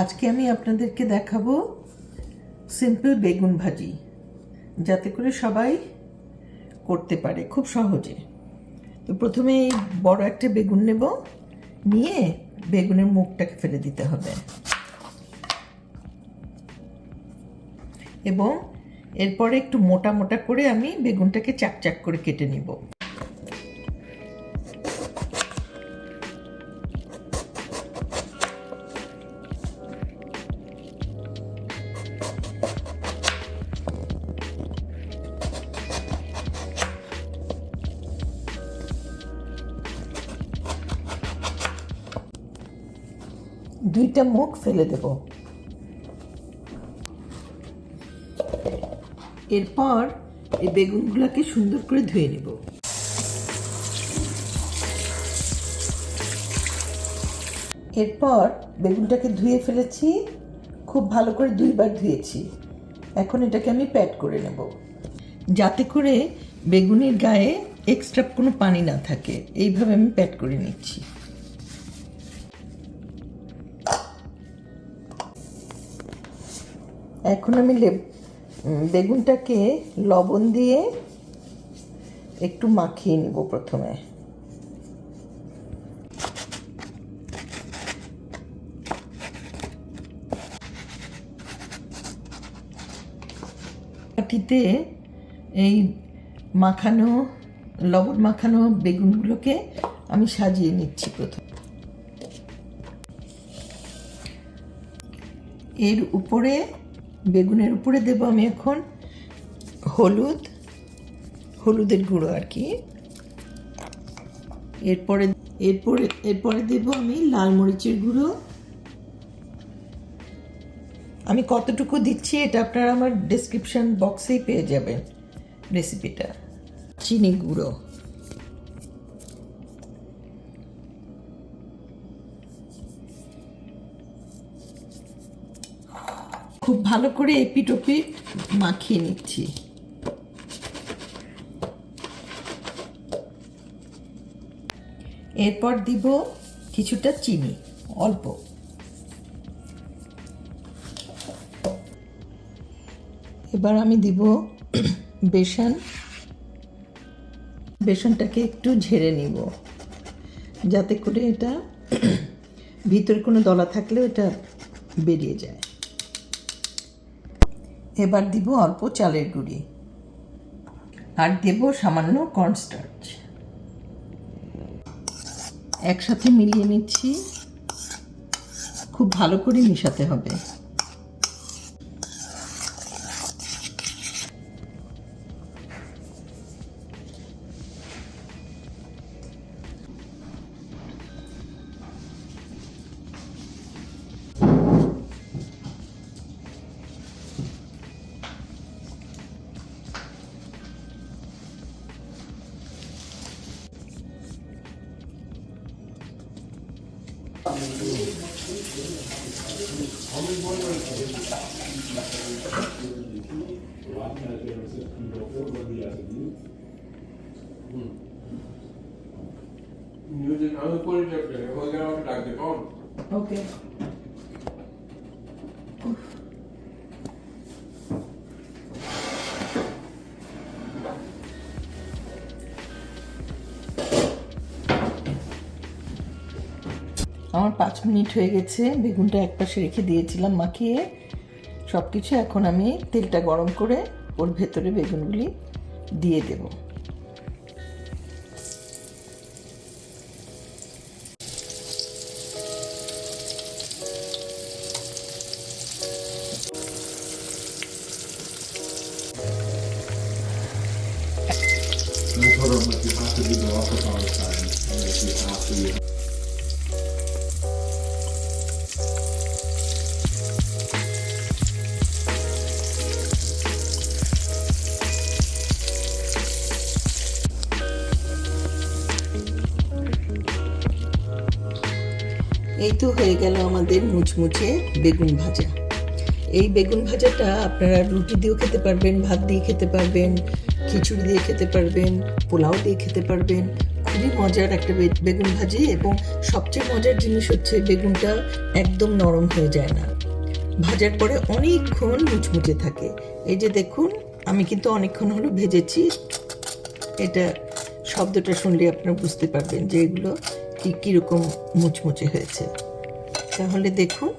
আজকে আমি আপনাদেরকে দেখাবো সিম্পল বেগুন ভাজি, যাতে করে সবাই করতে পারে খুব সহজে। তো প্রথমে এই বড় একটা বেগুন নেব, নিয়ে বেগুনের মুখটাকে ফেলে দিতে হবে। এবং এরপরে একটু মোটা মোটা করে আমি বেগুনটাকে চাক চাক করে কেটে নিব। দুইটা মুখ ফেলে দেব। এরপর এই বেগুনগুলোকে সুন্দর করে ধুয়ে নেব। এরপর বেগুনটাকে ধুয়ে ফেলেছি, খুব ভালো করে দুইবার ধুয়েছি। এখন এটাকে আমি প্যাট করে নেব। যাতে করে বেগুনের গায়ে এক্সট্রা কোনো পানি না থাকে। এইভাবে আমি প্যাট করে নিচ্ছি। এখন আমি বেগুনটাকে লবণ দিয়ে একটু মাখিয়ে নিব প্রথমে। বাটিতে এই মাখানো, লবণ মাখানো বেগুনগুলোকে আমি সাজিয়ে নিচ্ছি প্রথম। এর উপরে বেগুনের উপরে দেব আমি এখন হলুদ, হলুদের গুঁড়ো আর কি। এরপরে এরপরে এরপরে দেব আমি লাল মরিচের গুঁড়ো। আমি কতটুকু দিচ্ছি এটা আপনারা আমার ডেসক্রিপশন বক্সেই পেয়ে যাবেন রেসিপিটা চিনি গুঁড়ো। খুব ভালো করে এপিটোপি মাখিয়ে নিচ্ছি। এরপর দিব কিছুটা চিনি, অল্প। এবার আমি দিব বেসন। বেসনটাকে একটু ঝেড়ে নিব, যাতে করে এটা ভিতরে কোনো দলা থাকলে এটা বেরিয়ে যায়। এবার দিব অল্প চালের গুঁড়ি। আর দেব সামান্য কর্নস্টার্চ একসাথে মিলিয়ে নিচ্ছি। খুব ভালো করে মিশাতে হবে। মিউজিক আমি করে যাবে হয়ে গেলে আমাকে ডাকবে আমার পাঁচ মিনিট হয়ে গেছে, বেগুনটা এক পাশে রেখে দিয়েছিলাম মাখিয়ে সব কিছু এখন আমি তেলটা গরম করে ওর ভেতরে বেগুনগুলি দিয়ে দেবো like you. এই তো হয়ে গেল আমাদের মুচমুচে বেগুন ভাজা। এই বেগুন ভাজাটা আপনারা রুটি দিয়েও খেতে পারবেন, ভাত দিয়ে খেতে পারবেন, খিচুড়ি দিয়ে খেতে পারবেন, পোলাও দিয়ে খেতে পারবেন। খুবই মজার একটা বেগুন ভাজি এবং সবচেয়ে মজার জিনিস হচ্ছে বেগুনটা একদম নরম হয়ে যায় না। ভাজার পরে অনেকক্ষণ মুচমুচে থাকে। এই যে দেখুন, আমি কিন্তু অনেকক্ষণ হলো ভেজেছি। এটা শব্দটা শুনলে আপনারা বুঝতে পারবেন যে এগুলো কি কীরকম মুচমুচে হয়েছে। তাহলে দেখুন।